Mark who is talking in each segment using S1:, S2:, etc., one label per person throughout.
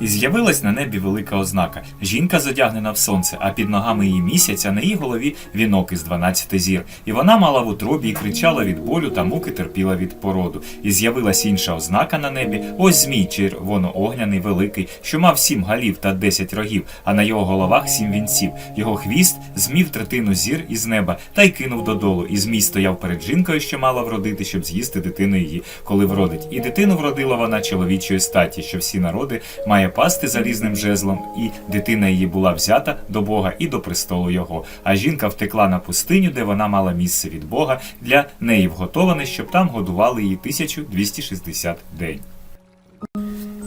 S1: І з'явилась на небі велика ознака. Жінка задягнена в сонце, а під ногами її місяць, а на її голові вінок із 12 зір. І вона мала в утробі і кричала від болю та муки терпіла від породу. І з'явилась інша ознака на небі. Ось змій червоно-огняний, великий, що мав сім галів та десять рогів, а на його головах сім вінців. Його хвіст змів третину зір із неба та й кинув додолу. І змій стояв перед жінкою, що мала вродити, щоб з'їсти дитину її, коли вродить. І дитину вродила вона чоловічої статі, що всі народи має пасти залізним жезлом, і дитина її була взята до Бога і до престолу його. А жінка втекла на пустиню, де вона мала місце від Бога для неї вготоване, щоб там годували її 1260 день.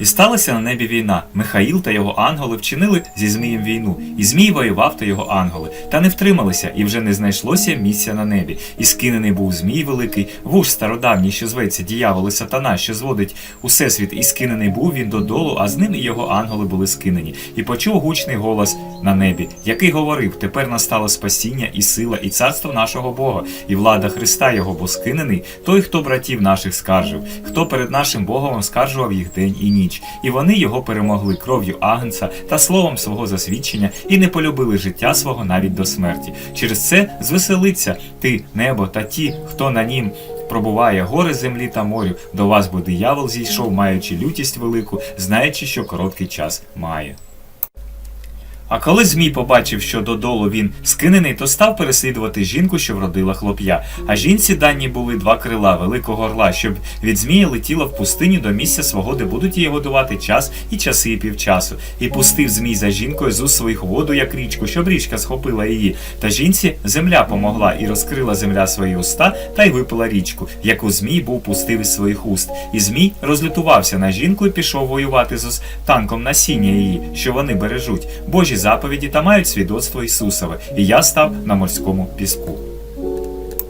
S1: І сталася на небі війна. Михаїл та його ангели вчинили зі Змієм війну, і Змій воював та його ангели, та не втрималися, і вже не знайшлося місця на небі. І скинений був Змій великий, вуж стародавній, що зветься діявол і сатана, що зводить усесвіт, і скинений був він додолу, а з ним і його ангели були скинені. І почув гучний голос на небі, який говорив: Тепер настало спасіння і сила, і царство нашого Бога, і влада Христа Його, бо скинений той, хто братів наших скаржив, хто перед нашим Богом скаржував їх день і ніч. І вони його перемогли кров'ю агнца та словом свого засвідчення, і не полюбили життя свого навіть до смерті. Через це звеселиться ти, небо та ті, хто на нім. Пробуває гори землі та морю, до вас бо диявол зійшов, маючи лютість велику, знаючи, що короткий час має. А коли Змій побачив, що додолу він скинений, то став переслідувати жінку, що вродила хлоп'я. А жінці дані були два крила великого орла, щоб від Змія летіла в пустиню до місця свого, де будуть її годувати час і часи і півчасу. І пустив Змій за жінкою з уст своїх воду, як річку, щоб річка схопила її. Та жінці земля помогла, і розкрила земля свої уста, та й випила річку, яку Змій був пустив із своїх уст. І Змій розлютувався на жінку і пішов воювати з останком насіння її, що вони бережуть. Божі заповіді та мають свідоцтво Ісусове, і я став на морському піску.